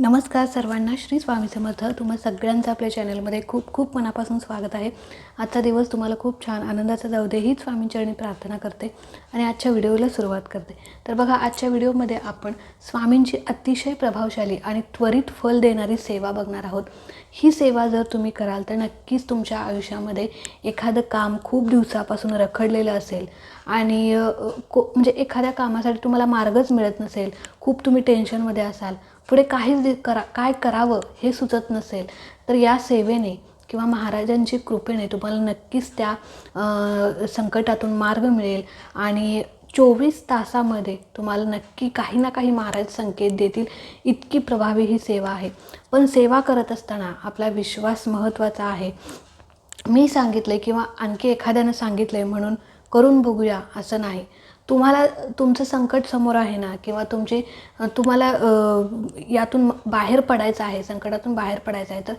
नमस्कार सर्वांना श्री स्वामी समर्थ. तुम्हा सगळ्यांचं आपल्या चॅनलमध्ये खूप खूप मनापासून स्वागत आहे. आजचा दिवस तुम्हाला खूप छान आनंदाचा जाऊ दे हीच स्वामींचरणी प्रार्थना करते आणि आजच्या व्हिडिओला सुरुवात करते. तर बघा आजच्या व्हिडिओमध्ये आपण स्वामींची अतिशय प्रभावशाली आणि त्वरित फल देणारी सेवा बघणार आहोत. ही सेवा जर तुम्ही कराल तर नक्कीच तुमच्या आयुष्यामध्ये एखादं काम खूप दिवसापासून रखडलेलं असेल आणि को म्हणजे एखाद्या कामासाठी तुम्हाला मार्गच मिळत नसेल खूप तुम्ही टेन्शनमध्ये असाल पुढे काहीच करा काय करावं हे सुचत नसेल तर या सेवेने किंवा महाराजांची कृपेने तुम्हाला नक्कीच त्या संकटातून मार्ग मिळेल. आणि चोवीस तासामध्ये तुम्हाला नक्की काही ना काही महाराज संकेत देतील. इतकी प्रभावी ही सेवा आहे. पण सेवा करत असताना आपला विश्वास महत्त्वाचा आहे. मी सांगितलं आहे किंवा आणखी एखाद्यानं सांगितलं आहे म्हणून करून बघूया असं नाही. तुम्हाला तुमचं संकट समोर आहे ना किंवा तुमची तुम्हाला यातून बाहेर पडायचं आहे संकटातून बाहेर पडायचं आहे तर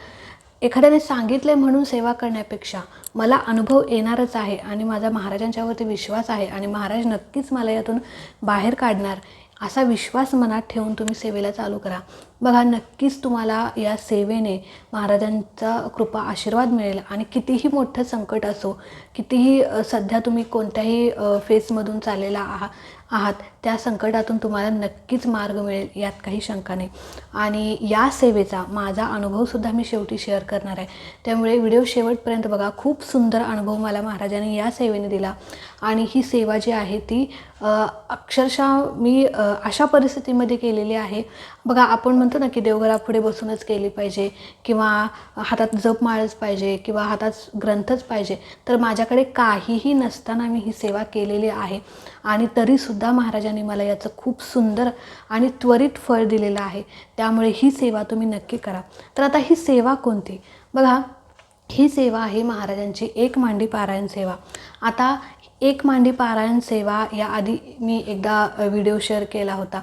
एखाद्याने सांगितलं आहे म्हणून सेवा करण्यापेक्षा मला अनुभव येणारच आहे आणि माझा महाराजांच्यावरती विश्वास आहे आणि महाराज नक्कीच मला यातून बाहेर काढणार. असा विश्वास मनात ठेवून तुम्ही सेवेला चालू करा. बघा नक्कीच तुम्हाला या सेवेने महाराजांचा कृपा आशीर्वाद मिळेल आणि कितीही मोठं संकट असो कितीही सध्या तुम्ही कोणत्याही फेसमधून चाललेला आहात आहात त्या संकटातून तुम्हाला नक्कीच मार्ग मिळेल यात काही शंका नाही. आणि या सेवेचा माझा अनुभवसुद्धा मी शेवटी शेअर करणार आहे. त्यामुळे व्हिडिओ शेवटपर्यंत बघा खूप सुंदर अनुभव मला महाराजांनी या सेवेने दिला. आणि ही सेवा जी आहे ती अक्षरशः मी अशा परिस्थितीमध्ये केलेली आहे. बघा आपण म्हणतो ना की देवघरापुढे बसूनच केली पाहिजे किंवा हातात जप माळच पाहिजे किंवा हातात ग्रंथच पाहिजे तर माझ्याकडे काहीही नसताना मी ही सेवा केलेली आहे. आणि तरीसुद्धा महाराजांनी मला याचं खूप सुंदर आणि त्वरित फळ दिलेलं आहे त्यामुळे ही सेवा तुम्ही नक्की करा. तर आता ही सेवा कोणती? बघा ही सेवा आहे महाराजांची एक मांडी पारायण सेवा. आता एक मांडी पारायण सेवा याआधी मी एकदा व्हिडिओ शेअर केला होता.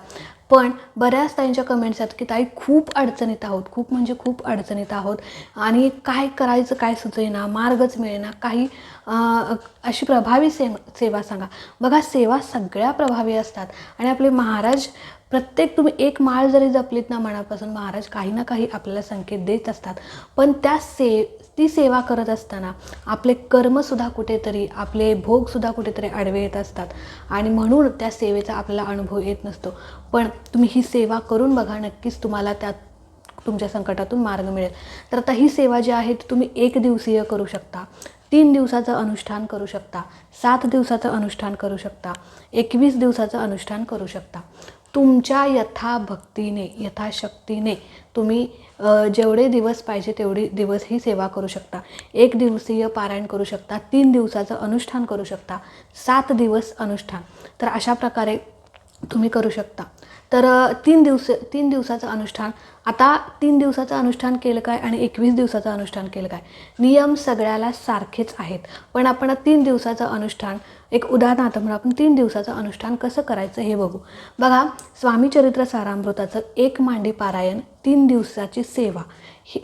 पण बऱ्याच ताईंच्या कमेंट्स आहेत की ताई खूप अडचणीत आहोत खूप म्हणजे खूप अडचणीत आहोत. आणि काय करायचं काय सुचेना मार्गच मिळेना काही अशी प्रभावी से सेवा सांगा. बघा सेवा सगळ्या प्रभावी असतात. आणि आपले महाराज प्रत्येक तुम्ही एक माळ जरी जपलीत ना मनापासून महाराज काही ना काही आपल्याला संकेत देत असतात. पण त्या से ती सेवा करत असताना आपले कर्मसुद्धा कुठेतरी आपले भोगसुद्धा कुठेतरी आडवे येत असतात. आणि म्हणून त्या सेवेचा आपल्याला अनुभव येत नसतो. पण तुम्ही ही सेवा करून बघा नक्कीच तुम्हाला त्यात तुमच्या संकटातून मार्ग मिळेल. तर आता ही सेवा जी आहे ती तुम्ही एक दिवसीय करू शकता. तीन दिवसाचं अनुष्ठान करू शकता सात दिवसाचं अनुष्ठान करू शकता एकवीस दिवसाचं अनुष्ठान करू शकता. तुमच्या यथाभक्तीने यथाशक्तीने तुम्ही जेवढे दिवस पाहिजे तेवढे दिवस ही सेवा करू शकता. एक दिवसीय पारायण करू शकता तीन दिवसाचं अनुष्ठान करू शकता सात दिवस अनुष्ठान. तर अशा प्रकारे तुम्ही करू शकता. तर तीन दिवस तीन दिवसाचं अनुष्ठान. आता तीन दिवसाचं अनुष्ठान केलं काय आणि एकवीस दिवसाचं अनुष्ठान केलं काय? नियम सगळ्याला सारखेच आहेत. पण आपण तीन दिवसाचं अनुष्ठान एक उदाहरणार्थ म्हणून आपण तीन दिवसाचं अनुष्ठान कसं करायचं हे बघू. बघा स्वामी चरित्र सारामृताचं एक मांडी पारायण तीन दिवसाची सेवा. ही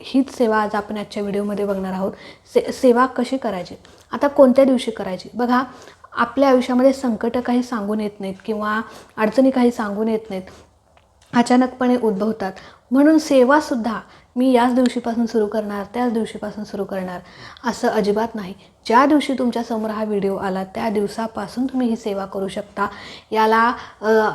हीच सेवा आज आपण आजच्या व्हिडिओमध्ये बघणार आहोत. से सेवा कशी करायची? आता कोणत्या दिवशी करायची? बघा आपल्या आयुष्यामध्ये संकटं काही सांगून येत नाहीत किंवा अडचणी काही सांगून येत नाहीत अचानकपणे उद्भवतात. म्हणून सेवासुद्धा मी याच दिवशीपासून सुरू करणार त्याच दिवशीपासून सुरू करणार असं अजिबात नाही. ज्या दिवशी तुमच्यासमोर हा व्हिडिओ आला त्या दिवसापासून तुम्ही ही सेवा करू शकता. याला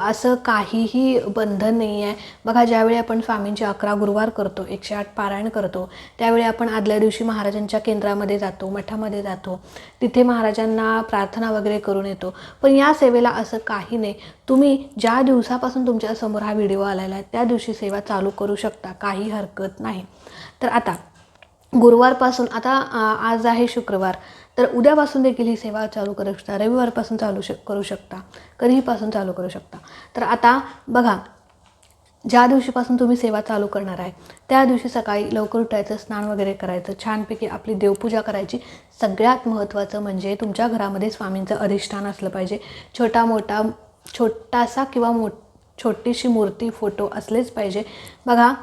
असं काहीही बंधन नाही आहे बघा ज्यावेळी आपण स्वामींचे अकरा गुरुवार करतो एकशे आठ पारायण करतो त्यावेळी आपण आदल्या दिवशी महाराजांच्या केंद्रामध्ये जातो मठामध्ये जातो. तिथे महाराजांना प्रार्थना वगैरे करून येतो. पण या सेवेला असं काही नाही. तुम्ही ज्या दिवसापासून तुमच्यासमोर हा व्हिडिओ आलेला आहे त्या दिवशी सेवा चालू करू शकता. काही हरकत नाही. तर आता गुरुवारपासून आता आज आहे शुक्रवार. तर उद्यापासून देखील ही सेवा चालू करू शकता. रविवारपासून चालू शक करू शकता. कधीपासून चालू करू शकता. तर आता बघा ज्या दिवशीपासून तुम्ही सेवा चालू करणार आहे त्या दिवशी सकाळी लवकर उठायचं स्नान वगैरे करायचं छानपैकी आपली देवपूजा करायची. सगळ्यात महत्त्वाचं म्हणजे तुमच्या घरामध्ये स्वामींचं अधिष्ठान असलं पाहिजे. छोटा मोठा छोटासा किंवा मो छोटीशी मूर्ती फोटो असलेच पाहिजे. बघा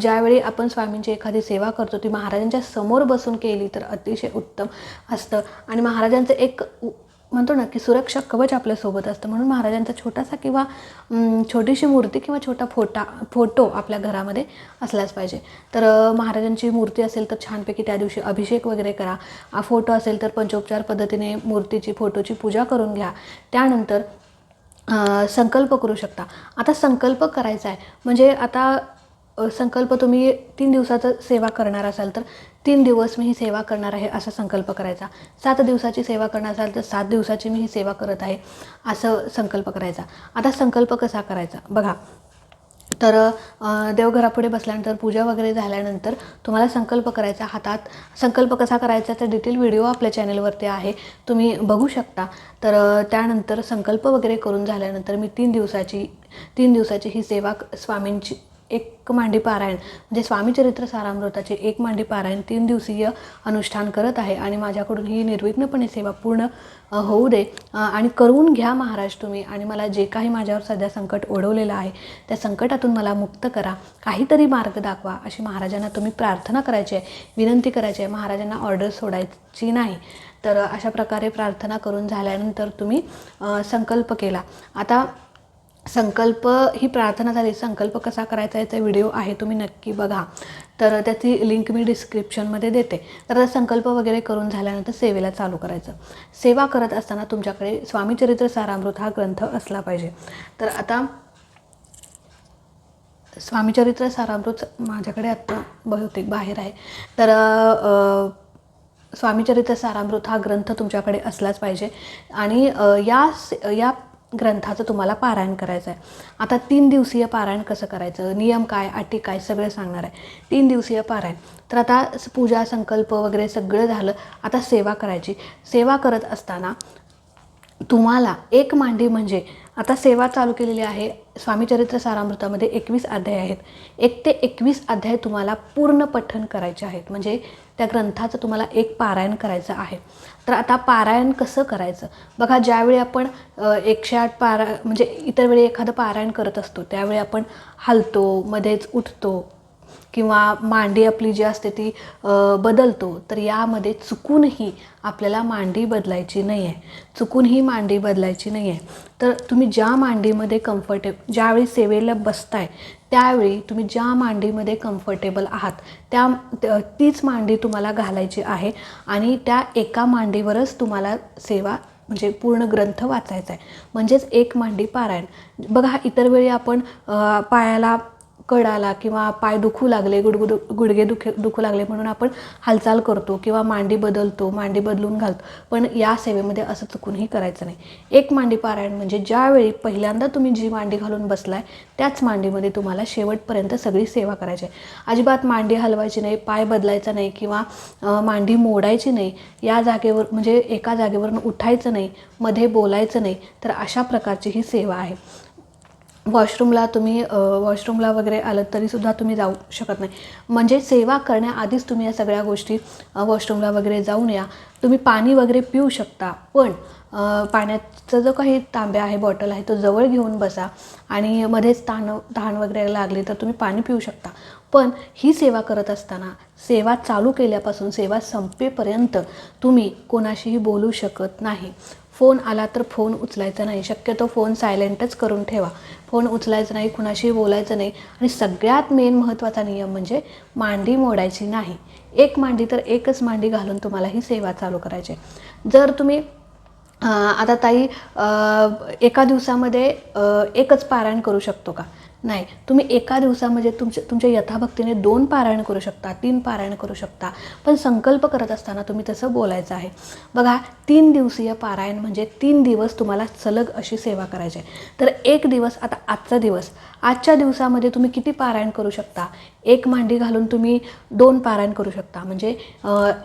ज्यावेळी आपण स्वामींची एखादी सेवा करतो ती महाराजांच्या समोर बसून केली तर अतिशय उत्तम असतं. आणि महाराजांचं एक उ- म्हणतो ना की सुरक्षा कवच आपल्यासोबत असतं. म्हणून महाराजांचा छोटासा किंवा छोटीशी मूर्ती किंवा छोटा फोटा फोटो आपल्या घरामध्ये असलाच पाहिजे. तर महाराजांची मूर्ती असेल तर छानपैकी त्या दिवशी अभिषेक वगैरे करा. फोटो असेल तर पंचोपचार पद्धतीने मूर्तीची फोटोची पूजा करून घ्या. त्यानंतर संकल्प करू शकता. आता संकल्प करायचा आहे. म्हणजे आता संकल्प तुम्ही तीन दिवसाचं सेवा करणार असाल तर तीन दिवस मी ही सेवा करणार आहे असा संकल्प करायचा. सात दिवसाची सेवा करणार असाल तर सात दिवसाची मी ही सेवा करत आहे असं संकल्प करायचा. आता संकल्प कसा करायचा? बघा. तर देवघरापुढे बसल्यानंतर पूजा वगैरे झाल्यानंतर तुम्हाला संकल्प करायचा हातात. संकल्प कसा करायचा तर डिटेल व्हिडिओ आपल्या चॅनलवरती आहे. तुम्ही बघू शकता. तर त्यानंतर संकल्प वगैरे करून झाल्यानंतर मी तीन दिवसाची तीन दिवसाची ही सेवा क- स्वामींची एक मांडी पारायण. म्हणजे स्वामी चरित्र सारामृताचे एक मांडी पारायण तीन दिवसीय अनुष्ठान करत आहे आणि माझ्याकडून ही निर्विघ्नपणे सेवा पूर्ण होऊ दे आणि करून घ्या महाराज तुम्ही. आणि मला जे काही माझ्यावर सध्या संकट ओढवलेलं आहे त्या संकटातून मला मुक्त करा. काहीतरी मार्ग दाखवा अशी महाराजांना तुम्ही प्रार्थना करायची आहे विनंती करायची आहे. महाराजांना ऑर्डर सोडायची नाही. तर अशा प्रकारे प्रार्थना करून झाल्यानंतर तुम्ही संकल्प केला. आता संकल्प ही प्रार्थना झाली संकल्प कसा करायचा याचा व्हिडिओ आहे तुम्ही नक्की बघा. तर त्याची लिंक मी डिस्क्रिप्शनमध्ये देते. तर संकल्प वगैरे करून झाल्यानंतर सेवेला चालू करायचं. सेवा करत असताना तुमच्याकडे स्वामीचरित्र सारामृत हा ग्रंथ असला पाहिजे. तर आता स्वामीचरित्र सारामृत माझ्याकडे आत्ता बहुतेक बाहेर आहे. तर स्वामीचरित्र सारामृत हा ग्रंथ तुमच्याकडे असलाच पाहिजे. आणि या से- या ग्रंथाचं तुम्हाला पारायण करायचं आहे आता तीन दिवसीय पारायण कसं करायचं? नियम काय? अटी काय? सगळं सांगणार आहे. तीन दिवसीय पारायण. तर आता पूजा संकल्प वगैरे सगळं झालं. आता सेवा करायची. सेवा करत असताना तुम्हाला एक मांडी म्हणजे आता सेवा चालू केलेली आहे स्वामीचरित्र सारामृतामध्ये एकवीस अध्याय आहेत. एक ते एकवीस अध्याय तुम्हाला पूर्ण पठण करायचे आहेत. म्हणजे त्या ग्रंथाचं तुम्हाला एक पारायण करायचं आहे. तर आता पारायण कसं करायचं? बघा ज्यावेळी आपण एकशे आठ पारा म्हणजे इतर वेळी एखादं पारायण करत असतो त्यावेळी आपण हलतो मध्येच उठतो किंवा मांडी आपली जी असते ती बदलतो तर यामध्ये चुकूनही आपल्याला मांडी बदलायची नाही आहे चुकूनही मांडी बदलायची नाही आहे तर तुम्ही ज्या मांडीमध्ये कम्फर्टेबल ज्यावेळी सेवेला बसताय त्यावेळी तुम्ही ज्या मांडीमध्ये कम्फर्टेबल आहात त्या तीच मांडी तुम्हाला घालायची आहे आणि त्या एका मांडीवरच तुम्हाला सेवा म्हणजे पूर्ण ग्रंथ वाचायचा आहे म्हणजेच एक मांडी पारायण. बघा इतर वेळी आपण पायाला कड आला किंवा पाय दुखू लागले गुडगुड गुडघे दुखे दुखू लागले म्हणून आपण हालचाल करतो किंवा मांडी बदलतो मांडी बदलून घालतो. पण या सेवेमध्ये असं चुकूनही करायचं नाही. एक मांडी पारायण म्हणजे ज्यावेळी पहिल्यांदा तुम्ही जी मांडी घालून बसलाय त्याच मांडीमध्ये तुम्हाला शेवटपर्यंत सगळी सेवा करायची आहे. अजिबात मांडी हलवायची नाही पाय बदलायचा नाही किंवा मांडी मोडायची नाही. या जागेवर म्हणजे एका जागेवरून उठायचं नाही मध्ये बोलायचं नाही तर अशा प्रकारची ही सेवा आहे. वॉशरूमला तुम्ही वॉशरूमला वगैरे आलं तरीसुद्धा तुम्ही जाऊ शकत नाही. म्हणजे सेवा करण्याआधीच तुम्ही या सगळ्या गोष्टी वॉशरूमला वगैरे जाऊन या. तुम्ही पाणी वगैरे पिऊ शकता पण पाण्याचा जो काही तांब्या आहे बॉटल आहे तो जवळ घेऊन बसा आणि मध्येच ताण तहान वगैरे लागली तर तुम्ही पाणी पिऊ शकता. पण ही सेवा करत असताना सेवा चालू केल्यापासून सेवा संपेपर्यंत तुम्ही कोणाशीही बोलू शकत नाही. फोन आला तर फोन उचलायचा नाही. शक्यतो फोन सायलेंटच करून ठेवा. फोन उचलायचा नाही कुणाशी बोलायचं नाही. आणि सगळ्यात मेन महत्त्वाचा नियम म्हणजे मांडी मोडायची नाही. एक मांडी तर एकच मांडी घालून तुम्हाला ही सेवा चालू करायची आहे. जर तुम्ही आता ताई एका दिवसामध्ये एकच पारायण करू शकतो का? नाही तुम्ही एका दिवसामध्ये तुमच्या तुमच्या यथाभक्तीने दोन पारायण करू शकता तीन पारायण करू शकता. पण संकल्प करत असताना तुम्ही तसं बोलायचं आहे. बघा तीन दिवसीय पारायण म्हणजे तीन दिवस तुम्हाला सलग अशी सेवा करायची आहे. तर एक दिवस आता आजचा दिवस. आजच्या दिवसामध्ये तुम्ही किती पारायण करू शकता? एक मांडी घालून तुम्ही दोन पारायण करू शकता. म्हणजे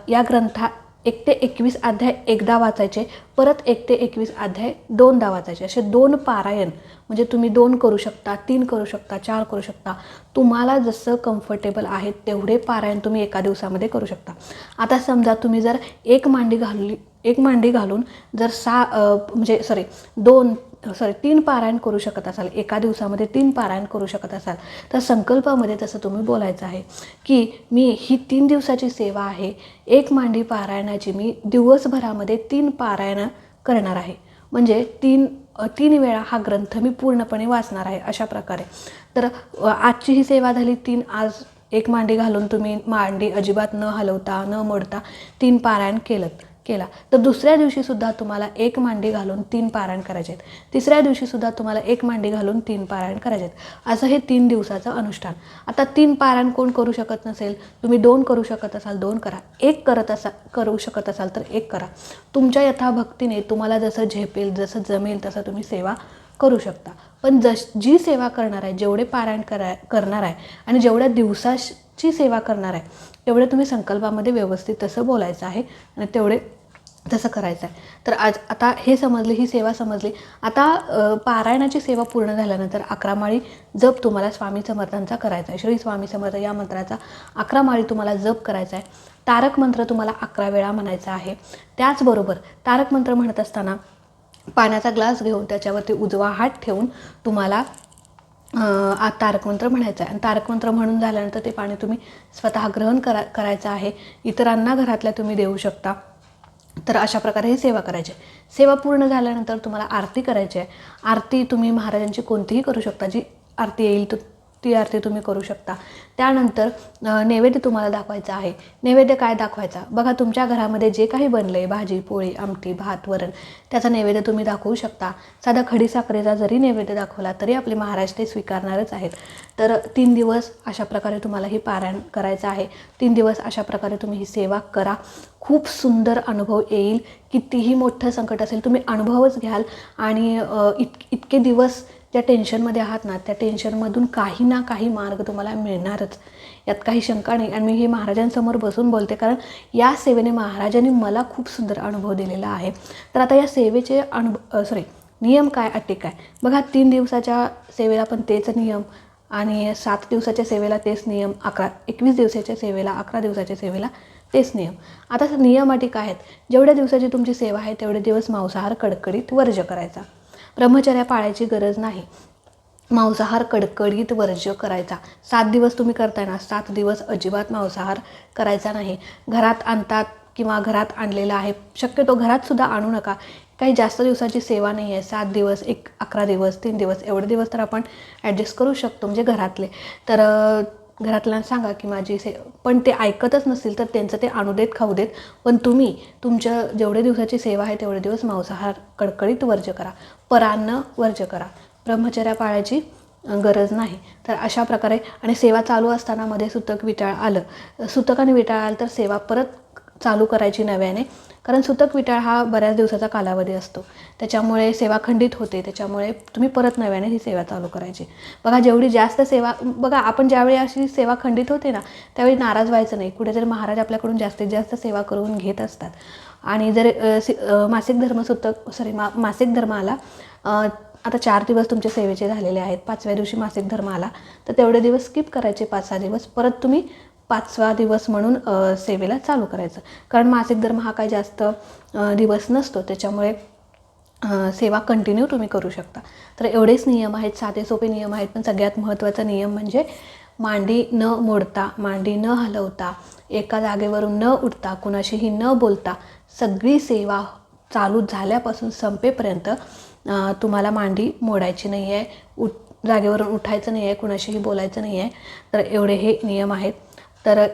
या ग्रंथा एक ते एकवीस अध्याय एकदा वाचायचे परत एक ते एकवीस अध्याय दोनदा वाचायचे. असे दोन पारायण म्हणजे तुम्ही दोन करू शकता तीन करू शकता चार करू शकता. तुम्हाला जसं कम्फर्टेबल आहे तेवढे पारायण तुम्ही एका दिवसामध्ये करू शकता. आता समजा तुम्ही जर एक मांडी घालली एक मांडी घालून जर सा म्हणजे सॉरी दोन सॉरी तीन पारायण करू शकत असाल. एका दिवसामध्ये तीन पारायण करू शकत असाल. तर संकल्पामध्ये तसं तुम्ही बोलायचं आहे की मी ही तीन दिवसाची सेवा आहे. एक मांडी पारायणाची मी दिवसभरामध्ये तीन पारायणं करणार आहे. म्हणजे तीन तीन वेळा हा ग्रंथ मी पूर्णपणे वाचणार आहे अशा प्रकारे. तर आजची ही सेवा झाली तीन आज एक मांडी घालून तुम्ही मांडी अजिबात न हलवता न मोडता तीन पारायण केलं केला. तर दुसऱ्या दिवशीसुद्धा तुम्हाला एक मांडी घालून तीन पारायण करायचे आहेत. तिसऱ्या दिवशीसुद्धा तुम्हाला एक मांडी घालून तीन पारायण करायचे आहेत. असं हे तीन दिवसाचं अनुष्ठान. आता तीन पारायण कोण करू शकत नसेल तुम्ही दोन करू शकत असाल दोन करा. एक करत असा करू शकत असाल तर एक करा. तुमच्या यथाभक्तीने तुम्हाला जसं झेपेल जसं जमेल तसं तुम्ही सेवा करू शकता. पण जश जी सेवा करणार आहे जेवढे पारायण करा करणार आहे आणि जेवढ्या ची सेवा करणार आहे. तेवढे तुम्ही संकल्पामध्ये व्यवस्थित तसं बोलायचं आहे आणि तेवढे तसं करायचं आहे. तर आज आता हे समजले ही सेवा समजली. आता पारायणाची सेवा पूर्ण झाल्यानंतर अकरा माळी जप तुम्हाला स्वामी समर्थांचा करायचा आहे. श्री स्वामी समर्थ या मंत्राचा अकरा माळी तुम्हाला जप करायचा आहे. तारक मंत्र तुम्हाला अकरा वेळा म्हणायचा आहे. त्याचबरोबर तारक मंत्र म्हणत असताना पाण्याचा ग्लास घेऊन त्याच्यावरती उजवा हात ठेवून तुम्हाला आ तारकमंत्र म्हणायचं आहे. आणि तारकमंत्र म्हणून झाल्यानंतर ते पाणी तुम्ही स्वतः ग्रहण करा करायचं आहे. इतरांना घरातल्या तुम्ही देऊ शकता. तर अशा प्रकारे ही सेवा करायची आहे. सेवा पूर्ण झाल्यानंतर तुम्हाला आरती करायची आहे. आरती तुम्ही महाराजांची कोणतीही करू शकता. जी आरती येईल तो ती आरती तुम्ही करू शकता. त्यानंतर नैवेद्य तुम्हाला दाखवायचा आहे. नैवेद्य काय दाखवायचा? बघा तुमच्या घरामध्ये जे काही बनलं आहे भाजी पोळी आमटी भात वरण त्याचा नैवेद्य तुम्ही दाखवू शकता. साधा खडी साखरेचा जरी नैवेद्य दाखवला तरी आपले महाराज ते स्वीकारणारच आहेत. तर तीन दिवस अशा प्रकारे तुम्हाला ही पारायण करायचं आहे. तीन दिवस अशा प्रकारे तुम्ही ही सेवा करा. खूप सुंदर अनुभव येईल. कितीही मोठं संकट असेल तुम्ही अनुभवच घ्याल. आणि इत इतके दिवस ज्या टेन्शनमध्ये आहात ना त्या टेन्शनमधून काही ना काही मार्ग तुम्हाला मिळणारच. यात काही शंका नाही. आणि मी हे महाराजांसमोर बसून बोलते कारण या सेवेने महाराजांनी मला खूप सुंदर अनुभव दिलेला आहे. तर आता या सेवेचे अनुभव सॉरी नियम काय अटी काय? बघा तीन दिवसाच्या सेवेला पण तेच नियम आणि सात दिवसाच्या सेवेला तेच नियम अकरा एकवीस दिवसाच्या सेवेला अकरा दिवसाच्या सेवेला तेच नियम. आता नियम अटी काय आहेत? जेवढ्या दिवसाची तुमची सेवा आहे तेवढे दिवस मांसाहार कडकडीत वर्ज करायचा. ब्रह्मचर्या पाळायची गरज नाही. मांसाहार कडकडीत वर्ज्य करायचा. सात दिवस तुम्ही करताय ना सात दिवस अजिबात मांसाहार करायचा नाही. घरात आणतात किंवा घरात आणलेला आहे. शक्यतो घरातसुद्धा आणू नका. काही जास्त दिवसाची सेवा नाही आहे. सात दिवस एक अकरा दिवस तीन दिवस एवढे दिवस तर आपण ॲडजस्ट करू शकतो म्हणजे घरातले. तर घरातल्यांना सांगा की माझी से पण ते ऐकतच नसतील तर त्यांचं ते आणू देत खाऊ देत. पण तुम्ही तुमच्या जेवढे दिवसाची सेवा आहे तेवढे दिवस मांसाहार कडकडीत वर्ज करा. परान्न वर्ज करा. ब्रह्मचर्या पाळायची गरज नाही. तर अशा प्रकारे आणि सेवा चालू असताना मध्ये सुतक विटाळ आलं. सुतक आणि विटाळ आलं तर सेवा परत चालू करायची नव्याने. कारण सुतक विटाळ हा बऱ्याच दिवसाचा कालावधी असतो. त्याच्यामुळे सेवा खंडित होते. त्याच्यामुळे तुम्ही परत नव्याने ही सेवा चालू करायची. बघा जेवढी जास्त सेवा बघा आपण ज्यावेळी अशी सेवा खंडित होते ना त्यावेळी नाराज व्हायचं नाही. कुठेतरी महाराज आपल्याकडून जास्तीत जास्त सेवा करून घेत असतात. आणि जर मासिक धर्म सुतक सॉरी मा मासिक धर्म आला आता चार दिवस तुमचे सेवेचे झालेले आहेत. पाचव्या दिवशी मासिक धर्म आला तर तेवढे दिवस स्किप करायचे पाच सहा दिवस. परत तुम्ही पाचवा दिवस म्हणून सेवेला चालू करायचं. कारण मासिक धर्म हा काही जास्त दिवस नसतो. त्याच्यामुळे सेवा कंटिन्यू तुम्ही करू शकता. तर एवढेच नियम आहेत. साधे सोपे नियम आहेत. पण सगळ्यात महत्त्वाचा नियम म्हणजे मांडी न मोडता मांडी न हलवता एका जागेवरून न उठता कुणाशीही न बोलता सगळी सेवा चालू झाल्यापासून संपेपर्यंत तुम्हाला मांडी मोडायची नाही आहे उठ जागेवरून उठायचं नाही आहे कुणाशीही बोलायचं नाही आहे तर एवढे हे नियम आहेत. तर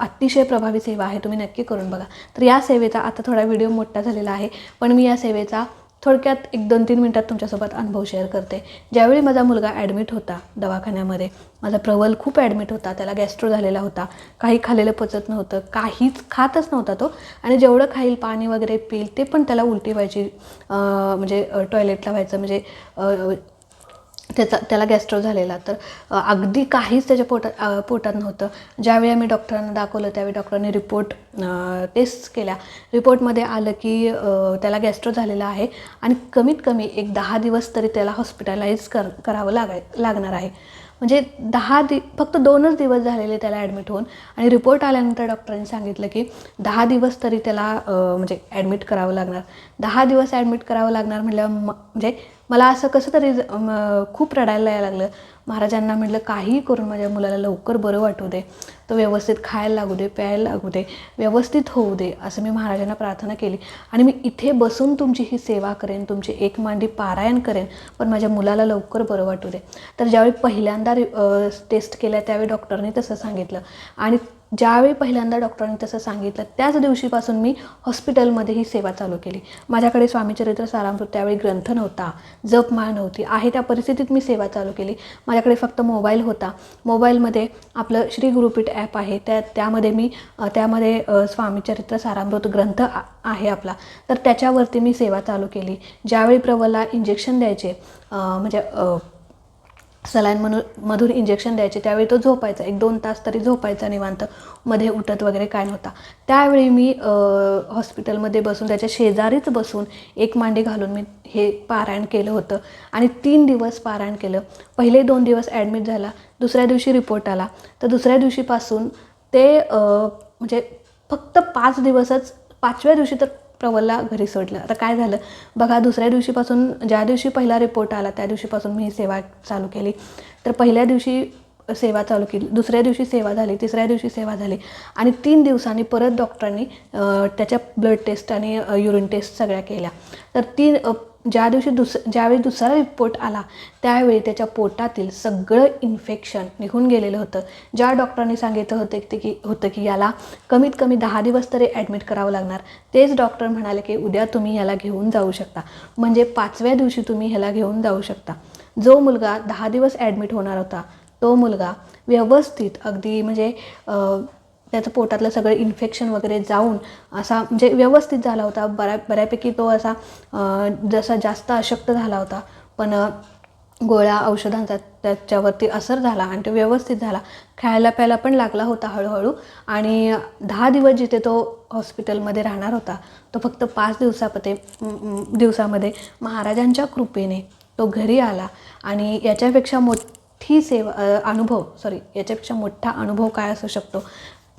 अतिशय प्रभावी सेवा आहे तुम्ही नक्की करून बघा. तर या सेवेचा आता थोडा व्हिडिओ मोठा झालेला आहे पण मी या सेवेचा थोडक्यात एक दोन तीन मिनटात तुमच्यासोबत अनुभव शेअर करते. ज्यावेळी माझा मुलगा ॲडमिट होता दवाखान्यामध्ये माझा प्रवल खूप ॲडमिट होता त्याला गॅस्ट्रो झालेला होता काही खाल्लेलं पचत नव्हतं काहीच खातच नव्हता तो आणि जेवढं खाईल पाणी वगैरे पिईल ते पण त्याला उलटी व्हायची म्हणजे टॉयलेटला व्हायचं म्हणजे त्याचा त्याला गॅस्ट्रो झालेला. तर अगदी काहीच त्याच्या पोटात पोटात नव्हतं. ज्यावेळी आम्ही डॉक्टरांना दाखवलं त्यावेळी डॉक्टरांनी रिपोर्ट टेस्ट केल्या. रिपोर्टमध्ये आलं की त्याला गॅस्ट्रो झालेला आहे आणि कमीत कमी एक दहा दिवस तरी त्याला हॉस्पिटलाइज कर करावं लागाय लागणार आहे. म्हणजे दहा दि फक्त दोनच दिवस झालेले त्याला ॲडमिट होऊन. आणि रिपोर्ट आल्यानंतर डॉक्टरांनी सांगितलं की दहा दिवस तरी त्याला म्हणजे ॲडमिट करावं लागणार. दहा दिवस ॲडमिट करावं लागणार म्हटलं म म्हणजे मला असं कसं तरी ज- खूप रडायला यायला लागलं. महाराजांना म्हटलं काहीही करून माझ्या मुलाला लवकर बरं वाटू दे. तो व्यवस्थित खायला लागू दे प्यायला लागू दे व्यवस्थित होऊ दे असं मी महाराजांना प्रार्थना केली. आणि मी इथे बसून तुमची ही सेवा करेन तुमची एक मांडी पारायण करेन पण माझ्या मुलाला लवकर बरं वाटू दे. तर ज्यावेळी पहिल्यांदा टेस्ट केल्या त्यावेळी डॉक्टरने तसं सांगितलं. आणि ज्यावेळी पहिल्यांदा डॉक्टरांनी तसं सांगितलं त्याच दिवशीपासून मी हॉस्पिटलमध्ये ही सेवा चालू केली. माझ्याकडे स्वामीचरित्र सारामृत त्यावेळी ग्रंथ नव्हता जपमाळ नव्हती. आहे त्या परिस्थितीत मी सेवा चालू केली. माझ्याकडे फक्त मोबाईल होता. मोबाईलमध्ये आपलं श्री गुरुपीठ ॲप ॲप आहे. त्या त्यामध्ये मी त्यामध्ये स्वामीचरित्र सारामृत ग्रंथ आहे आपला. तर त्याच्यावरती मी सेवा चालू केली. ज्यावेळी प्रवला इंजेक्शन द्यायचे म्हणजे सलाईन म्हणून मधून इंजेक्शन द्यायचे त्यावेळी तो झोपायचा. एक दोन तास तरी झोपायचा निवांत. मध्ये उठत वगैरे काय नव्हता. त्यावेळी मी हॉस्पिटलमध्ये बसून त्याच्या शेजारीच बसून एक मांडी घालून मी हे पारायण केलं होतं. आणि तीन दिवस पारायण केलं. पहिले दोन दिवस ॲडमिट झाला. दुसऱ्या दिवशी रिपोर्ट आला. तर दुसऱ्या दिवशीपासून ते म्हणजे फक्त पाच दिवसच पाचव्या दिवशी तर प्रवलला घरी सोडलं. आता काय झालं? बघा दुसऱ्या दिवशीपासून ज्या दिवशी पहिला रिपोर्ट आला त्या दिवशीपासून मी सेवा चालू केली. तर पहिल्या दिवशी सेवा चालू केली. दुसऱ्या दिवशी सेवा झाली तिसऱ्या दिवशी सेवा झाली. आणि तीन दिवसांनी परत डॉक्टरांनी त्याच्या ब्लड टेस्ट आणि युरिन टेस्ट सगळ्या केल्या. तर ती ज्या दिवशी दुस ज्यावेळी दुसरा रिपोर्ट आला त्यावेळी त्याच्या पोटातील सगळं इन्फेक्शन निघून गेलेलं होतं. ज्या डॉक्टरांनी सांगितलं होतं की की होतं की याला कमीत कमी दहा दिवस तरी ॲडमिट करावं लागणार. तेच डॉक्टर म्हणाले की उद्या तुम्ही याला घेऊन जाऊ शकता. म्हणजे पाचव्या दिवशी तुम्ही ह्याला घेऊन जाऊ शकता. जो मुलगा दहा दिवस ॲडमिट होणार होता तो मुलगा व्यवस्थित अगदी म्हणजे त्याचं पोटातलं सगळं इन्फेक्शन वगैरे जाऊन असा म्हणजे व्यवस्थित झाला होता. बऱ्या बऱ्यापैकी तो असा जसा जास्त अशक्त झाला होता. पण गोळ्या औषधांचा त्याच्यावरती असर झाला आणि तो व्यवस्थित झाला. खायला प्यायला पण लागला होता हळूहळू. आणि दहा दिवस जिथे तो हॉस्पिटलमध्ये राहणार होता तो फक्त पाच दिवसापते दिवसामध्ये महाराजांच्या कृपेने तो घरी आला. आणि याच्यापेक्षा मोठी सेवा अनुभव सॉरी याच्यापेक्षा मोठा अनुभव काय असू शकतो?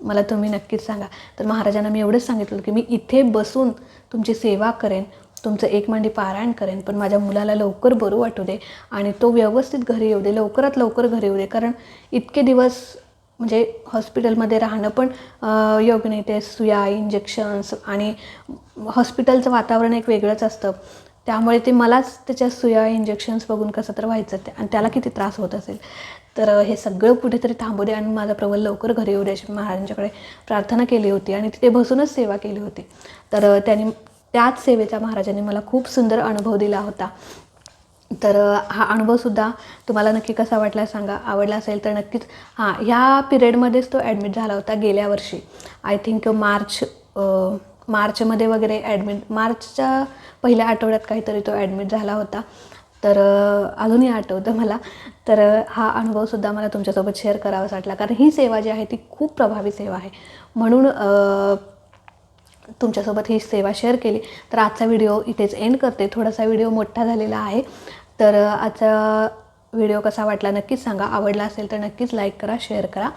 मला तुम्ही नक्कीच सांगा. तर महाराजांना मी एवढंच सांगितलं की मी इथे बसून तुमची सेवा करेन तुमचं एक मांडी पारायण करेन पण माझ्या मुलाला लवकर बरं वाटू दे आणि तो व्यवस्थित घरी येऊ दे लवकरात लवकर घरी येऊ दे. कारण इतके दिवस म्हणजे हॉस्पिटलमध्ये राहणं पण योग्य नाही. ते सुया इंजेक्शन्स आणि हॉस्पिटलचं वातावरण एक वेगळंच असतं. त्यामुळे ते मलाच त्याच्या सुया इंजेक्शन्स बघून कसं तर व्हायचं ते. आणि त्याला किती त्रास होत असेल. तर हे सगळं कुठेतरी थांबू दे आणि माझा प्रबल लवकर घरी येऊ दे अशी महाराजांच्याकडे प्रार्थना केली होती आणि तिथे बसूनच सेवा केली होती. तर त्यांनी त्याच सेवेचा महाराजांनी मला खूप सुंदर अनुभव दिला होता. तर हा अनुभवसुद्धा तुम्हाला नक्की कसा वाटला सांगा. आवडला असेल तर नक्कीच हां ह्या पिरियडमध्येच तो ॲडमिट झाला होता गेल्या वर्षी. आय थिंक मार्च मार्चमध्ये वगैरे ॲडमिट मार्चच्या पहिल्या आठवड्यात काहीतरी तो ॲडमिट झाला होता. तर अजूनही आठवतं मला. तर हा अनुभवसुद्धा मला तुमच्यासोबत शेअर करावासा वाटला. कारण ही सेवा जी आहे ती खूप प्रभावी सेवा आहे. म्हणून तुमच्यासोबत ही सेवा शेअर केली. तर आजचा व्हिडिओ इथेच एंड करते. थोडासा व्हिडिओ मोठा झालेला आहे. तर आजचा व्हिडिओ कसा वाटला नक्कीच सांगा. आवडला असेल तर नक्कीच लाईक करा शेअर करा.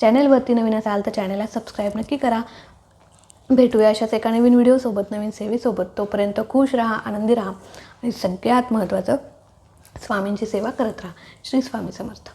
चॅनलवरती नवीन असाल तर चॅनलला सबस्क्राईब नक्की करा. भेटूया अशाच एका नवीन व्हिडिओसोबत नवीन सेवेसोबत तोपर्यंत खुश राहा आनंदी राहा आणि सगळ्यात महत्त्वाचं स्वामींची सेवा करत राहा. श्री स्वामी समर्थ.